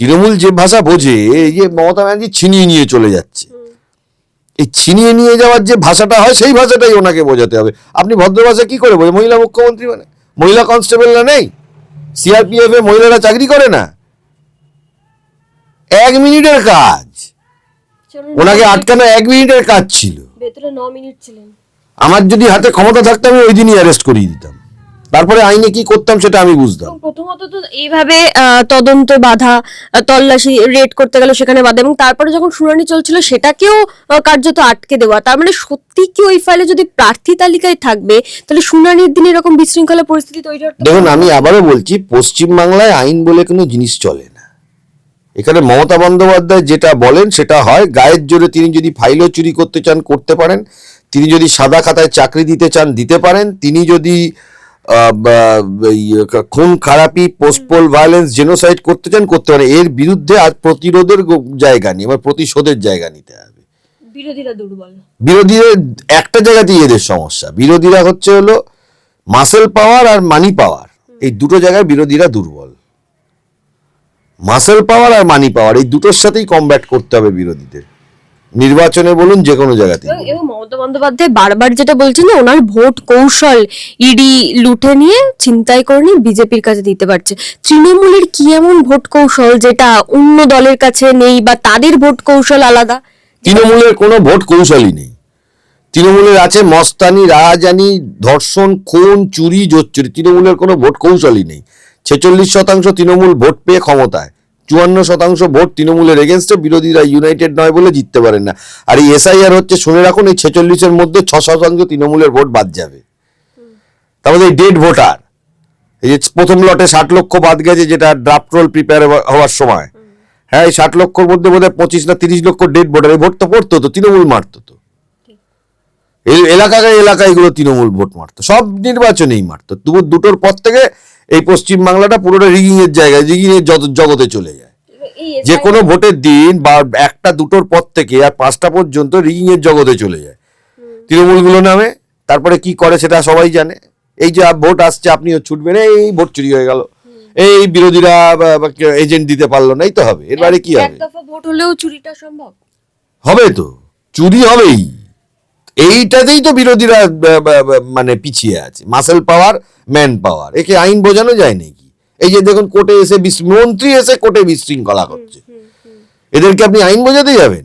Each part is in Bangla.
তৃণমূল যে ভাষা বোঝে এই যে মমতা ব্যানার্জি ছিনিয়ে নিয়ে চলে যাচ্ছে। এই ছিনিয়ে নিয়ে যাওয়ার যে ভাষাটা হয় সেই ভাষাটাই ওনাকে বোঝাতে হবে। আপনি ভদ্র ভাষা কি করে বোঝে মহিলা মুখ্যমন্ত্রী মানে? মহিলা কনস্টেবলরা নেই? সিআরপিএফ এ মহিলারা চাকরি করে না? এক মিনিটের কাজ। ওনাকে আটকানো এক মিনিটের কাজ ছিল। আমার যদি হাতে ক্ষমতা থাকতো আমি ওই দিনই অ্যারেস্ট করিয়ে দিতাম। তারপরে আইনে কি করতাম সেটা আমি বুঝতাম। প্রথমত তো এইভাবে তদন্ত বাধা তল্লাশি রেড করতে গেল সেখানে বাধা এবং তারপরে যখন শুনানি চলছিল সেটাকেও কার্যত আটকে দেওয়া। তার মানে সত্যি কি ওই ফাইলে যদি প্রার্থী তালিকায় থাকবে তাহলে শুনানির দিন এরকম বিশৃঙ্খলা পরিস্থিতি তৈরি দেখুন আমি আবারও বলছি পশ্চিমবাংলায় আইন বলে কোনো জিনিস চলে না। এখানে মমতা বন্দ্যোপাধ্যায় যেটা বলেন সেটা হয় গায়ের জোরে তিনি যদি ফাইলও চুরি করতে চান করতে পারেন। তিনি যদি সাদা খাতায় চাকরি দিতে চান দিতে পারেন। তিনি যদি খুন খারাপি পোস্টপোল ভায়োলেন্স জেনোসাইড করতে চান করতে পারেন। এর বিরুদ্ধে আর প্রতিরোধের জায়গা নেই আমার প্রতিশোধের জায়গা নিতে হবে। বিরোধীরা দুর্বল। বিরোধীদের একটা জায়গাতেই এদের সমস্যা। বিরোধীরা হচ্ছে হলো মাসেল পাওয়ার আর মানি পাওয়ার এই দুটো জায়গায় বিরোধীরা দুর্বল। মাসেল পাওয়ার আর মানি পাওয়ার এই দুটোর সাথেই কমব্যাট করতে হবে বিরোধীদের। নির্বাচনে বলুন যে কোনো জায়গাতে এবং- মমতা বন্দ্যোপাধ্যায় বারবার যেটা বলছেন যে ওনার ভোট কৌশল ইডি লুটে নিয়ে চিন্তাই করে নিয়ে বিজেপির কাছে দিতে পারছে। তৃণমূলের কি এমন ভোট কৌশল যেটা অন্য দলের কাছে নেই বা তাদের ভোট কৌশল আলাদা? তৃণমূলের কোনো ভোট কৌশলই নেই। তৃণমূলের আছে মস্তানি রাজানি ধর্ষণ খুন চুরি জোচ্চুরি। তৃণমূলের কোনো ভোট কৌশলই নেই। ছেচল্লিশ শতাংশ তৃণমূল ভোট পেয়ে ক্ষমতায়। চুয়ান্ন শতাংশ ভোট তৃণমূলের এগেনস্টে বিরোধীরা ইউনাইটেড নয় বলে জিততে পারেন না। আর এই এসআইআর হচ্ছে, শুনে রাখুন, এই ছেচল্লিশের মধ্যে ছ শতাংশ তৃণমূলের ভোট বাদ যাবে। তারপরে এই ডেড ভোটার এই যে প্রথম লটে ষাট লক্ষ বাদ গেছে, যেটা ড্রাফট রোল প্রিপেয়ার হওয়ার সময়। হ্যাঁ এই ষাট লক্ষর মধ্যে বোধহয় পঁচিশ না তিরিশ লক্ষ ডেড ভোটার এই ভোট তো পড়তো তো, তৃণমূল মারতো তো। এই এলাকায় এলাকায় এগুলো তৃণমূল ভোট মারতো। সব নির্বাচনেই মারতো। তবু দুটোর পর থেকে এই পশ্চিম বাংলাটা পুরোটা রিগিং এর জায়গায় রিগিং এর জগ- জগতে চলে যায়। যে কোনো ভোটের দিন বা একটা দুটোর পর থেকে আর পাঁচটা পর্যন্ত রিগিং এর জগতে চলে যায়। তৃণমূলগুলো নামে তারপরে কি করে সেটা সবাই জানে। এই যে ভোট আসছে আপনিও ছুটবেন এই ভোট চুরি হয়ে গেল। এই বিরোধীরা এজেন্ট দিতে পারল না এই তো হবে। এর বাইরে কি হবে? ভোট হলেও চুরিটা সম্ভব। হবে তো চুরি হবেই। এইটাতেই তো বিরোধীরা মানে পিছিয়ে আছে। মাসেল পাওয়ার ম্যান পাওয়ার একে আইন বোঝানো যায় নাকি? এই যে দেখুন কোর্টে এসে মন্ত্রী এসে কোর্টে বিশৃঙ্খলা করছে। এদেরকে আপনি আইন বোঝাতে যাবেন?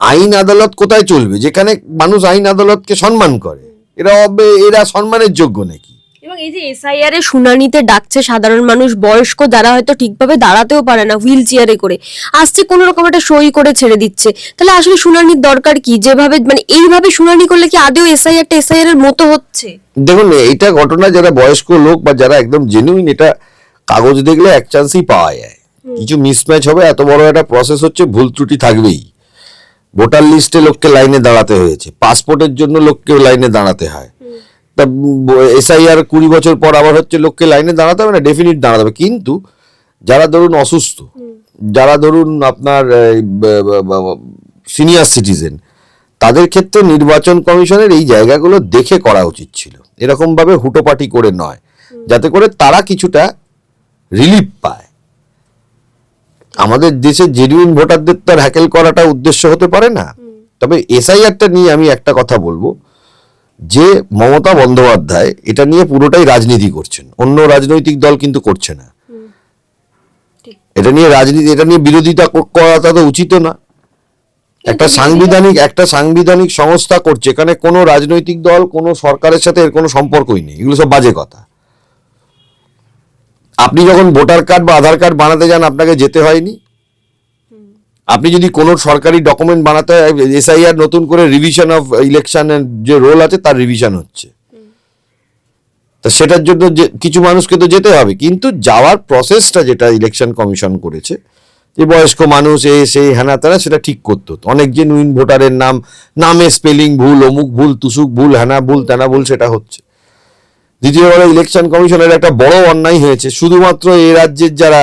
আইন আদালত কোথায় চলবে? যেখানে মানুষ আইন আদালতকে সম্মান করে। এরা এরা সম্মানের যোগ্য নাকি? এবং এই যে এসআইআর এর শুনানিতে ডাকছে সাধারণ মানুষ বয়স্ক যারা হয়তো ঠিকভাবে দাঁড়াতেও পারে না হুইল চেয়ারে করে আসছে কোনো রকম একটা সই করে ছেড়ে দিচ্ছে। তাহলে আসলে শুনানির দরকার কি? যেভাবে মানে এইভাবে শুনানি করলে কি আদেও এসআইআরটা এসআইআর এর মতো হচ্ছে? দেখুন এটা ঘটনা যারা বয়স্ক লোক বা যারা একদম জেনুইন এটা কাগজ দেখলে এক চান্সই পাওয়া যায়। কিছু মিসম্যাচ হবে এত বড় একটা প্রসেস হচ্ছে ভুল ত্রুটি থাকবেই। ভোটার লিস্টে লোককে লাইনে দাঁড়াতে হয়েছে পাসপোর্টের জন্য লোককে লাইনে দাঁড়াতে হয়। তা এসআইআর কুড়ি বছর পর আবার হচ্ছে লোককে লাইনে দাঁড়াতে হবে না ডেফিনিট দাঁড়াতে হবে। কিন্তু যারা ধরুন অসুস্থ যারা ধরুন আপনার সিনিয়র সিটিজেন তাদের ক্ষেত্রে নির্বাচন কমিশনের এই জায়গাগুলো দেখে করা উচিত ছিল। এরকমভাবে হুটোপাটি করে নয় যাতে করে তারা কিছুটা রিলিফ পায়। আমাদের দেশে জেনুইন ভোটারদের তো আর হ্যাকেল করাটা উদ্দেশ্য হতে পারে না। তবে এসআইআরটা নিয়ে আমি একটা কথা বলব। যে মমতা বন্দ্যোপাধ্যায় এটা নিয়ে পুরোটাই রাজনীতি করছেন। অন্য রাজনৈতিক দল কিন্তু করছে না। এটা নিয়ে রাজনীতি এটা নিয়ে বিরোধিতা কর- করাটা তো উচিত না। একটা সাংবিধানিক একটা সাংবিধানিক সংস্থা করছে এখানে কোনো রাজনৈতিক দল কোনো সরকারের সাথে এর কোনো সম্পর্কই নেই। এগুলো সব বাজে কথা। আপনি যখন ভোটার কার্ড বা আধার কার্ড বানাতে যান আপনাকে যেতে হয়নি। আপনি যদি কোনো সরকারি ডকুমেন্ট বানাতে এসআইআর নতুন করে রিভিশন অফ ইলেকশনের যে রোল আছে, তার রিভিশন হচ্ছে। তা সেটার জন্য যে, কিছু মানুষকে তো যেতে হবে। কিন্তু যাওয়ার প্রসেসটা যেটা ইলেকশন কমিশন করেছে, যে বয়স্ক মানুষ, এ, সে, হ্যানা, তারা সেটা ঠিক করতে। অনেক জেনুইন ভোটারের নাম, নামে স্পেলিং ভুল, অমুক ভুল, তুসুক ভুল, হ্যানা ভুল, তেনা ভুল, সেটা হচ্ছে। দ্বিতীয়বার ইলেকশন কমিশনের একটা বড় অন্যায় হয়েছে। শুধুমাত্র এই রাজ্যের যারা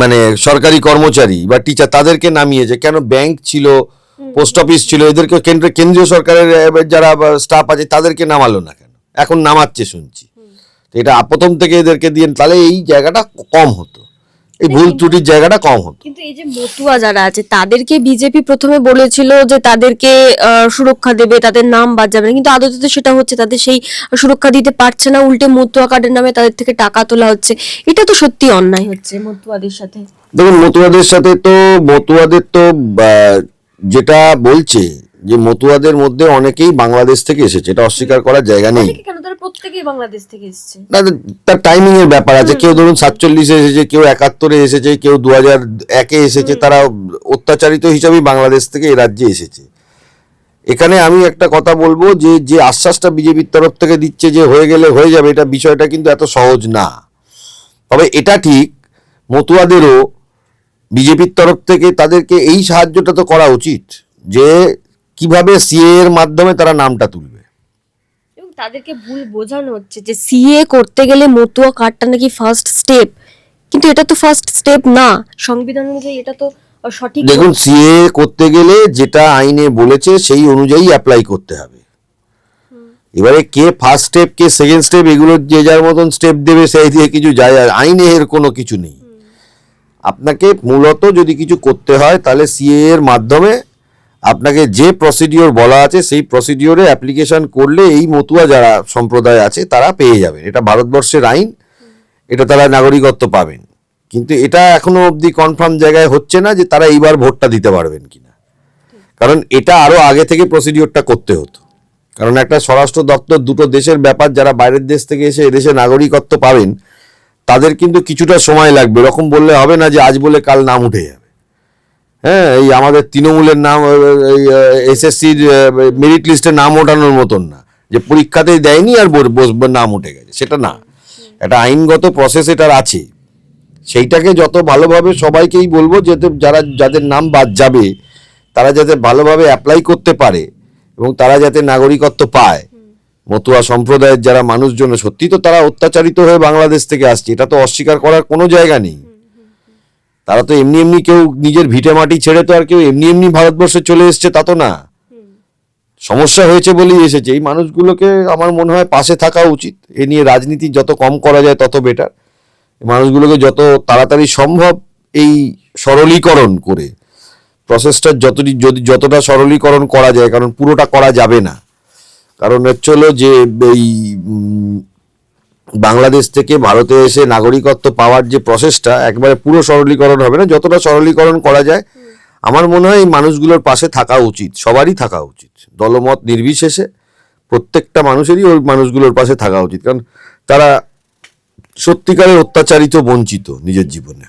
মানে সরকারি কর্মচারী বা টিচার তাদেরকে নামিয়েছে কেন ব্যাংক ছিল পোস্ট অফিস ছিল এদেরকে কেন্দ্র কেন্দ্রীয় সরকারের যারা স্টাফ আছে তাদেরকে নামালো না কেন? এখন নামাচ্ছে শুনছি। তো এটা প্রথম থেকে এদেরকে দিয়ে তাহলে এই জায়গাটা কম হতো। এই ভুল ত্রুটির জায়গাটা কম হতো কিন্তু এই যে মতুয়া যারা আছে তাদেরকে বিজেপি প্রথমে বলেছিল যে তাদেরকে সুরক্ষা দেবে তাদের নাম বাদ যাবে না। কিন্তু আদতে তো সেটা হচ্ছে তাদের সেই সুরক্ষা দিতে পারছে না। উল্টে মতুয়া কার্ডের নামে তাদের থেকে টাকা তোলা হচ্ছে। এটা তো সত্যি অন্যায় হচ্ছে মতুয়াদের সাথে। দেখুন মতুয়াদের সাথে তো মতুয়াদের তো যেটা বলছে যে মতুয়াদের মধ্যে অনেকেই বাংলাদেশ থেকে এসেছে এটা অস্বীকার করার জায়গা নেই। কেন? তারা প্রত্যেকেই বাংলাদেশ থেকে এসেছে। না, তার টাইমিং এর ব্যাপার আছে। কেউ ধরুন সাতচল্লিশে এসেছে কেউ একাত্তরে এসেছে কেউ দু হাজার একে এসেছে তারা অত্যাচারিত হিসাবেই বাংলাদেশ থেকে এই রাজ্যে এসেছে। এখানে আমি একটা কথা বলব যে যে আশ্বাসটা বিজেপির তরফ থেকে দিচ্ছে যে হয়ে গেলে হয়ে যাবে এটা বিষয়টা কিন্তু এত সহজ না। তবে এটা ঠিক মতুয়াদেরও বিজেপির তরফ থেকে তাদেরকে এই সাহায্যটা তো করা উচিত যে কীভাবে সিএ এর মাধ্যমে তারা নামটা তুলবে? তাদেরকে ভুল বোঝানো হচ্ছে যে সিএ করতে গেলে মতুয়া কার্ডটা নাকি ফার্স্ট স্টেপ কিন্তু এটা তো ফার্স্ট স্টেপ না। সংবিধান অনুযায়ী এটা তো সঠিক দেখুন সিএ করতে গেলে যেটা আইনে বলেছে সেই অনুযায়ী অ্যাপ্লাই করতে হবে। এবারে কে ফার্স্ট স্টেপ কে সেকেন্ড স্টেপ এগুলো যে যার মতন স্টেপ দেবে সেই দিয়ে কিছু যায় আর আইনে এর কোনো কিছু নেই। আপনাকে মূলত যদি কিছু করতে হয় তাহলে সিএ এর মাধ্যমে আপনাকে যে প্রসিডিওর বলা আছে, সেই প্রসিডিওরে অ্যাপ্লিকেশন করলে এই মতুয়া যারা সম্প্রদায় আছে, তারা পেয়ে যাবেন। এটা ভারতবর্ষের আইন, এটা তারা নাগরিকত্ব পাবেন। কিন্তু এটা এখনও অবধি কনফার্ম জায়গায় হচ্ছে না যে তারা এইবার ভোটটা দিতে পারবেন কিনা। কারণ এটা আরও আগে থেকে প্রসিডিওরটা করতে হতো। কারণ একটা স্বরাষ্ট্র দপ্তর দুটো দেশের ব্যাপার, যারা বাইরের দেশ থেকে এসে এদেশে নাগরিকত্ব পাবেন, তাদের কিন্তু কিছুটা সময় লাগবে। এরকম বললে হবে না যে আজ বলে কাল নাম উঠে যাবে। হ্যাঁ এই আমাদের তৃণমূলের নাম, এই এসএসসির মেরিট লিস্টে নাম ওঠানোর মতন না। যে পরীক্ষাতেই দেয়নি আর নাম উঠে গেছে, সেটা না। একটা আইনগত প্রসেস এটার আছে। সেইটাকে যত ভালোভাবে সবাইকেই বলব যাতে যারা, যাদের নাম বাদ যাবে, তারা যাতে ভালোভাবে অ্যাপ্লাই করতে পারে এবং তারা যাতে নাগরিকত্ব পায়। মতুয়া সম্প্রদায়ের যারা মানুষজন সত্যি তো তারা অত্যাচারিত হয়ে বাংলাদেশ থেকে আসছে, এটা তো অস্বীকার করার কোনো জায়গা নেই। তারা তো এমনি এমনি কেউ নিজের ভিটে মাটি ছেড়ে তো আর কেউ এমনি এমনি ভারতবর্ষে চলে এসছে, তা তো না। সমস্যা হয়েছে বলেই এসেছে। এই মানুষগুলোকে আমার মনে হয় পাশে থাকা উচিত। এ নিয়ে রাজনীতি যত কম করা যায় তত বেটার মানুষগুলোকে যত তাড়াতাড়ি সম্ভব এই সরলীকরণ করে প্রসেসটা যত যদি যতটা সরলীকরণ করা যায়, কারণ পুরোটা করা যাবে না। কারণ হচ্ছে যে, এই বাংলাদেশ থেকে ভারতে এসে নাগরিকত্ব পাওয়ার যে প্রসেসটা একবারে পুরো সরলীকরণ হবে না, যতটা সরলীকরণ করা যায়, আমার মনে হয় এই মানুষগুলোর পাশে থাকা উচিত, সবারই থাকা উচিত। দলমত নির্বিশেষে প্রত্যেকটা মানুষেরই ওই মানুষগুলোর পাশে থাকা উচিত, কারণ তারা সত্যিকারের অত্যাচারিত, বঞ্চিত নিজের জীবনে।